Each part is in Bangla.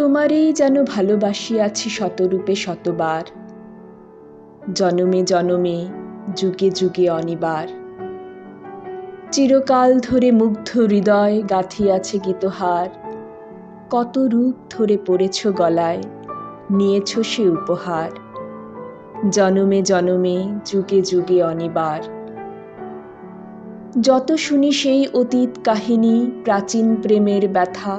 তোমারেই যেন ভালোবাসিয়াছি শতরূপে শতবার। জনমে জনমে, যুগে যুগে অনিবার। চিরকাল ধরে মুগ্ধ হৃদয় গাঁথিয়াছে গীতহার। কত রূপ ধরে পড়েছ গলায়, নিয়েছ সে উপহার। জনমে জনমে, যুগে যুগে অনিবার। যত শুনি সেই অতীত কাহিনী, প্রাচীন প্রেমের ব্যথা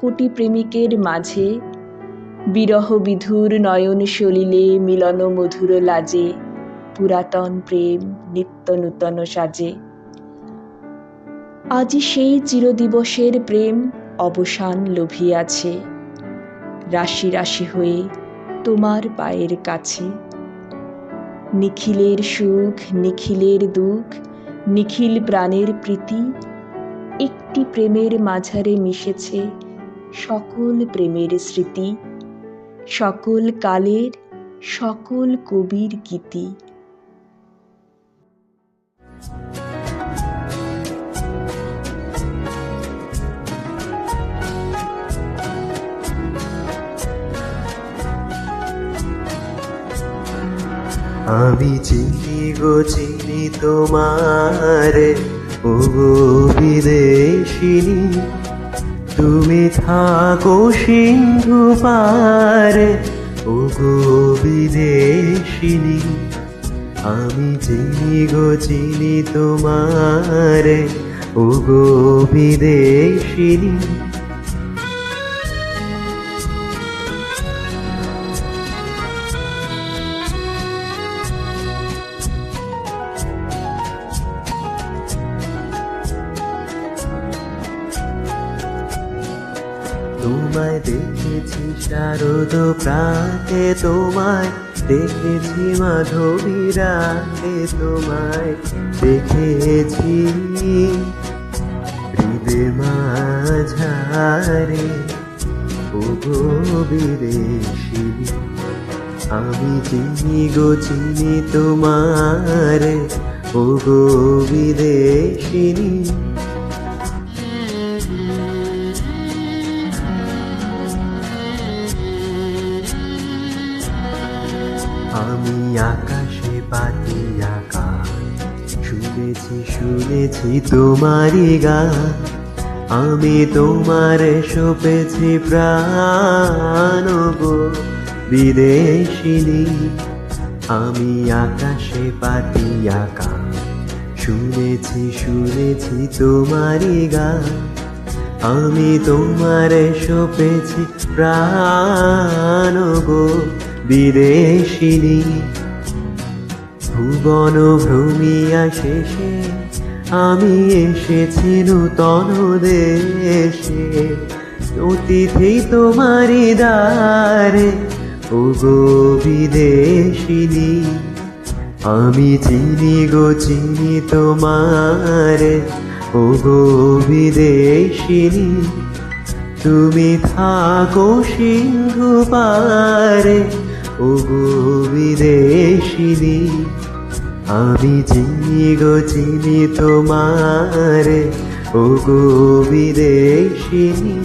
কোটি প্রেমিকের মাঝে বিরহ বিধুর নয়ন সলিলে মিলন মধুর লাজে, পুরাতন প্রেম নিত্য নূতন সাজে। আজি সেই চিরদিবসের প্রেম অবসান লোভিয়াছে। রাশি রাশি হয়ে তোমার পায়ের কাছে। নিখিলের সুখ, নিখিলের দুঃখ, নিখিল প্রাণের প্রীতি একটি প্রেমের মাঝারে মিশেছে। সকল প্রেমের স্মৃতি, সকল কালের, সকল কবির গীতি। আমি চিনি গো, চিনি তোমার ও বিদেশিনী তুমি থাকো সিন্ধু পার গো বিদেশিনী আমি চিনি গো চিনি তোমার গো বিদেশিনী। তোমায় দেখেছি শারদ প্রাতে, তোমায় দেখেছি মাধবী রাতে, তোমায় দেখেছি হৃদে মাঝারে। ও গো বিদেশি, আমি চিনি গো চিনি তোমার? ও বিদেশিনী আমি আকাশে পাতি আকাশ শুনেছি শুনেছি তোমারই গান। আমি তোমার সপেছি প্রাণ গো। বিদেশিনী আমি আকাশে পাতি আকাশ শুনেছি শুনেছি তোমারই গান। আমি তোমার সপেছি প্রাণ গো। বিদেশিনী। ভুবন ভ্রমিয়া শেষে আমি এসেছি নূতন দেশে। অতিথি তোমারি দ্বারে ও গো বিদেশিনী। আমি চিনি গো, চিনি তোমার ও গো বিদেশিনী। তুমি থাকো সিন্ধু পারে ও গো বিদেশিনী আমি চিনি গো চিনি তোমার ওগো বিদেশিনী।